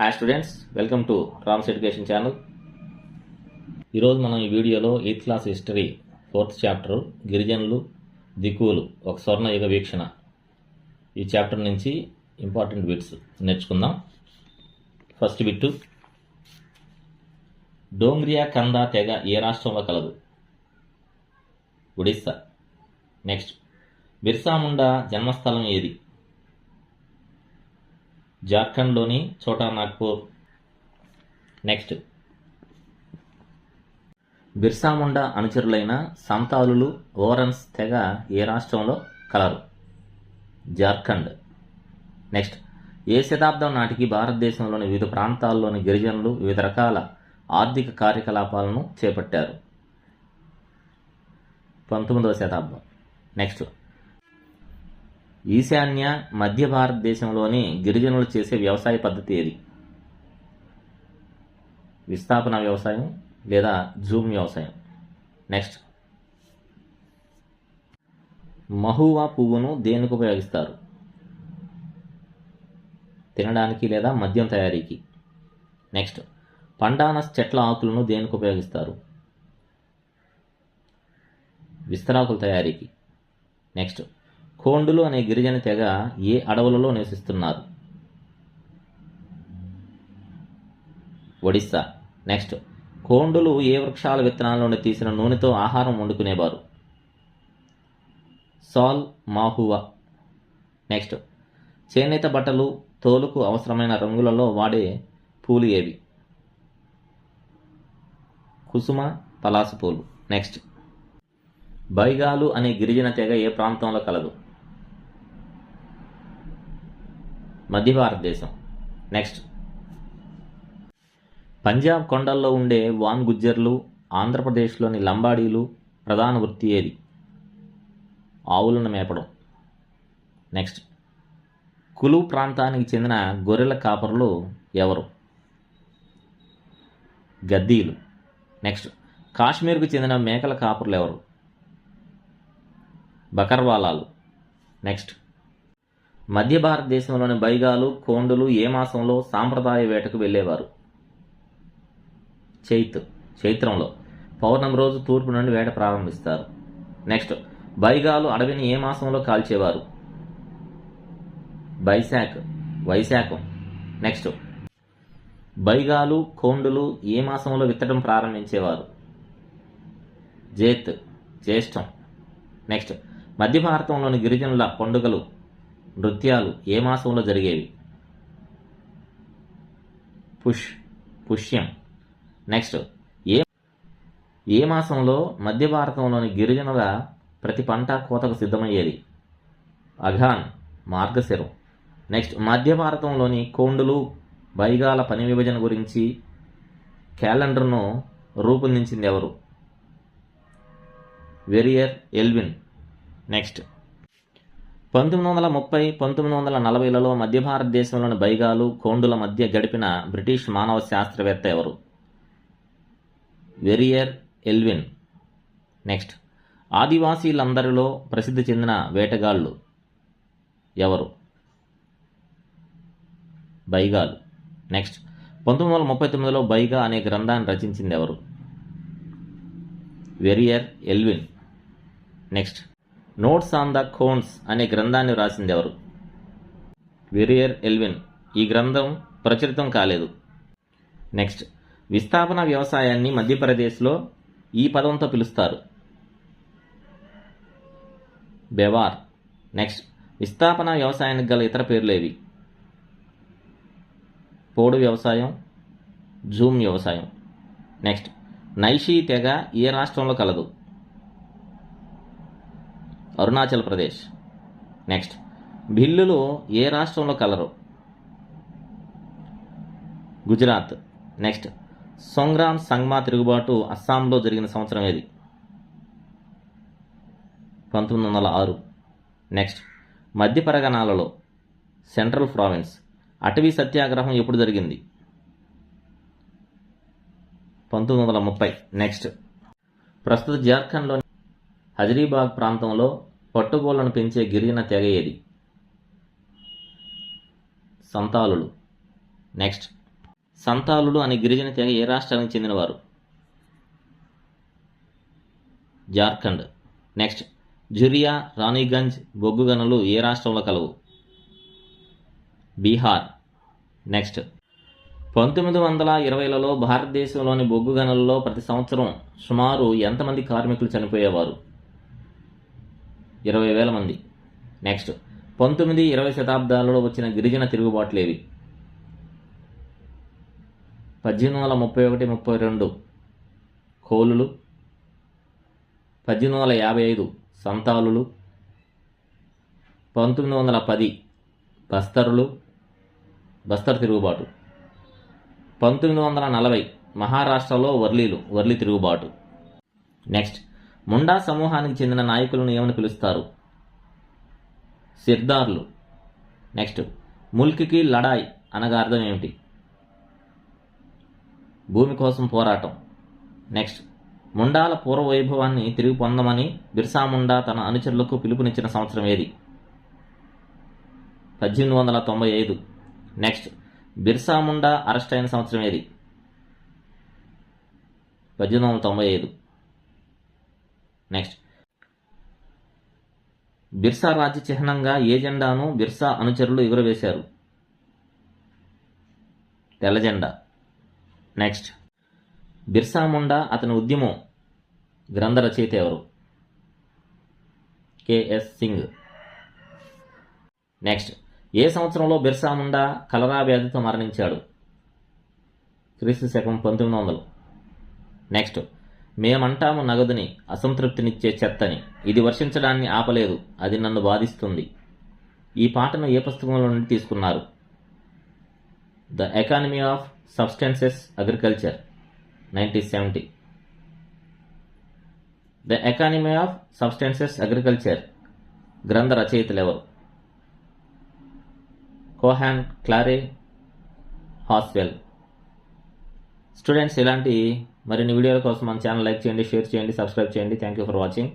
Hi students welcome to Rams education channel ఈరోజు మనం ఈ వీడియోలో eighth class history fourth chapter గిరిజనులు దిక్కువలు ఒక స్వర్ణ యుగ వీక్షణ. ఈ చాప్టర్ నుంచి ఇంపార్టెంట్ బిట్స్ నేర్చుకుందాం. ఫస్ట్ బిట్టు డోంగ్రియా కందా తెగ ఏ రాష్ట్రంలో కలదు? ఒడిస్సా. నెక్స్ట్ బిర్సా ముండా జన్మస్థలం ఏది? జార్ఖండ్లోని ఛోటా నాగ్పూర్ నెక్స్ట్ బిర్సాముండా అనుచరులైన సంతాలులు ఓరన్స్ తెగ ఏ రాష్ట్రంలో కలరు? జార్ఖండ్. నెక్స్ట్. ఏ శతాబ్దం నాటికి భారతదేశంలోని వివిధ ప్రాంతాల్లోని గిరిజనులు వివిధ రకాల ఆర్థిక కార్యకలాపాలను చేపట్టారు? పంతొమ్మిదవ శతాబ్దం. నెక్స్ట్. ఈశాన్య మధ్య భారతదేశంలోని గిరిజనులు చేసే వ్యవసాయ పద్ధతి ఏది? విస్థాపన వ్యవసాయం లేదా జూమ్ వ్యవసాయం? నెక్స్ట్. మహువా పువ్వును దేనికి ఉపయోగిస్తారు? తినడానికి లేదా మద్యం తయారీకి? నెక్స్ట్. పండానస్ చెట్ల ఆకులను దేనికి ఉపయోగిస్తారు? విస్తరాకుల తయారీకి. నెక్స్ట్. కోండులు అనే గిరిజన తెగ ఏ అడవులలో నివసిస్తున్నారు? ఒడిస్సా. నెక్స్ట్. కోండులు ఏ వృక్షాల విత్తనాల నుండి తీసిన నూనెతో ఆహారం వండుకునేవారు? సాల్ మాహువా. నెక్స్ట్. చేనేత బట్టలు తోలుకు అవసరమైన రంగులలో వాడే పూలు ఏవి? కుసుమ పలాస పూలు. నెక్స్ట్. బైగాలు అనే గిరిజన తెగ ఏ ప్రాంతంలో కలదు? మధ్య భారతదేశం. నెక్స్ట్ పంజాబ్ కొండల్లో ఉండే వాన్ గుజ్జర్లు ఆంధ్రప్రదేశ్లోని లంబాడీలు ప్రధాన వృత్తి ఏది? ఆవులను మేపడం. నెక్స్ట్ కులు ప్రాంతానికి చెందిన గొర్రెల కాపరులు ఎవరు? గద్దీలు. నెక్స్ట్ కాశ్మీర్కు చెందిన మేకల కాపరులు ఎవరు? బకర్వాలాలు. నెక్స్ట్ మధ్య భారతదేశంలోని బైగాలు కోండులు ఏ మాసంలో సాంప్రదాయ వేటకు వెళ్ళేవారు? చైత్ చైత్రంలో. పౌర్ణమి రోజు తూర్పు నుండి వేట ప్రారంభిస్తారు. నెక్స్ట్ బైగాలు అడవిని ఏ మాసంలో కాల్చేవారు? బైశాఖ్ వైశాఖం. నెక్స్ట్ బైగాలు కోండులు ఏ మాసంలో విత్తడం ప్రారంభించేవారు? జేత్ జ్యేష్టం నెక్స్ట్ మధ్య భారతంలోని గిరిజనుల పండుగలు నృత్యాలు ఏ మాసంలో జరిగేవి? పుష్ పుష్యం. నెక్స్ట్ ఏ ఏ మాసంలో మధ్య భారతంలోని గిరిజనుల ప్రతి పంట కోతకు సిద్ధమయ్యేది? అఘాన్ మార్గశిరం. నెక్స్ట్ మధ్య భారతంలోని కోండులు బైగాల పని విభజన గురించి క్యాలెండర్ను రూపొందించింది ఎవరు? Verrier Elwin. నెక్స్ట్ పంతొమ్మిది వందల ముప్పై పంతొమ్మిది వందల నలభైలలో మధ్య భారతదేశంలోని బైగాలు కోండుల మధ్య గడిపిన బ్రిటిష్ మానవ శాస్త్రవేత్త ఎవరు? Verrier Elwin. నెక్స్ట్. ఆదివాసీలందరిలో ప్రసిద్ధి చెందిన వేటగాళ్ళు ఎవరు? బైగాలు. నెక్స్ట్. పంతొమ్మిది వందల ముప్పై తొమ్మిదిలో బైగా అనే గ్రంథాన్ని రచించింది ఎవరు? Verrier Elwin. Next. Notes on the Konds అనే గ్రంథాన్ని రాసింది ఎవరు? వెరియర్ ఎల్విన్ ఈ గ్రంథం ప్రచురితం కాలేదు. నెక్స్ట్ విస్థాపన వ్యవసాయాన్ని మధ్యప్రదేశ్లో ఈ పదంతో పిలుస్తారు. బెవార్ నెక్స్ట్ విస్థాపన వ్యవసాయానికి గల ఇతర పేర్లేవి పోడు వ్యవసాయం జూమ్ వ్యవసాయం. నెక్స్ట్ నైషీ తెగ ఏ రాష్ట్రంలో కలదు? అరుణాచల్ ప్రదేశ్. నెక్స్ట్ బిల్లులు ఏ రాష్ట్రంలో కలరు? గుజరాత్. నెక్స్ట్ సొంగ్రామ్ సంగ్మా తిరుగుబాటు అస్సాంలో జరిగిన సంవత్సరం ఏది? పంతొమ్మిది వందల ఆరు. నెక్స్ట్ మధ్య పరగణాలలో. సెంట్రల్ ప్రావిన్స్ అటవీ సత్యాగ్రహం ఎప్పుడు జరిగింది? పంతొమ్మిది వందల ముప్పై. నెక్స్ట్ ప్రస్తుత జార్ఖండ్లోని హజరీబాగ్ ప్రాంతంలో పట్టుగోళ్ళను పెంచే గిరిజన తెగ ఏది? సంతాలులు. నెక్స్ట్. సంతాలులు అనే గిరిజన తెగ ఏ రాష్ట్రానికి చెందినవారు? జార్ఖండ్. నెక్స్ట్. జురియా రాణిగంజ్ బొగ్గు గనులు ఏ రాష్ట్రంలో కలవు? బీహార్. నెక్స్ట్. పంతొమ్మిది వందల ఇరవైలలో భారతదేశంలోని బొగ్గు గనులలో ప్రతి సంవత్సరం సుమారు ఎంతమంది కార్మికులు చనిపోయేవారు? ఇరవై వేల మంది. నెక్స్ట్ పంతొమ్మిది ఇరవై శతాబ్దాలలో వచ్చిన గిరిజన తిరుగుబాట్లేవి? పద్దెనిమిది వందల ముప్పై ఒకటి ముప్పై రెండు. కోలులు. పద్దెనిమిది వందల యాభై ఐదు సంతాలులు. పంతొమ్మిది వందల పది బస్తరులు. బస్తర్ తిరుగుబాటు. పంతొమ్మిది వందల నలభై మహారాష్ట్రలో వర్లీలు వర్లి తిరుగుబాటు. నెక్స్ట్ ముండా సమూహానికి చెందిన నాయకులను ఏమని పిలుస్తారు? సిర్దార్లు. నెక్స్ట్ ముల్క్కి లడాయ్ అనగా అర్థం ఏమిటి? భూమి కోసం పోరాటం. నెక్స్ట్ ముండాల పూర్వ వైభవాన్ని తిరిగి పొందమని బిర్సా ముండా తన అనుచరులకు పిలుపునిచ్చిన సంవత్సరం ఏది? పద్దెనిమిది వందల తొంభై ఐదు. నెక్స్ట్ బిర్సా ముండా అరెస్ట్ అయిన సంవత్సరం ఏది? పద్దెనిమిది వందల తొంభై ఐదు. నెక్స్ట్. బిర్సా రాజ్య చిహ్నంగా ఏ జెండాను బిర్సా అనుచరులు ఎగురవేశారు? తెల్ల జెండా. నెక్స్ట్. బిర్సా ముండా అతని ఉద్యమం గ్రంథ రచయిత ఎవరు? కెఎస్ సింగ్. నెక్స్ట్. ఏ సంవత్సరంలో బిర్సా ముండా కలరా వ్యాధితో మరణించాడు? క్రీస్తు శకం పంతొమ్మిది వందలు. నెక్స్ట్. మేమంటాము నగదుని అసంతృప్తినిచ్చే చెత్తని. ఇది వర్షించడాన్ని ఆపలేదు అది నన్ను బాధిస్తుంది. ఈ పాటను ఏ పుస్తకంలో నుండి తీసుకున్నారు? The economy of subsistences agriculture nineteen seventy. The economy of subsistences agriculture గ్రంథ రచయితలు ఎవరు కోహాన్ క్లారే హాస్వెల్. స్టూడెంట్స్ ఇలాంటి మరిన్ని వీడియోల కోసం మన ఛానల్ లైక్ చేయండి షేర్ చేయండి సబ్స్క్రైబ్ చేయండి. Thank you for watching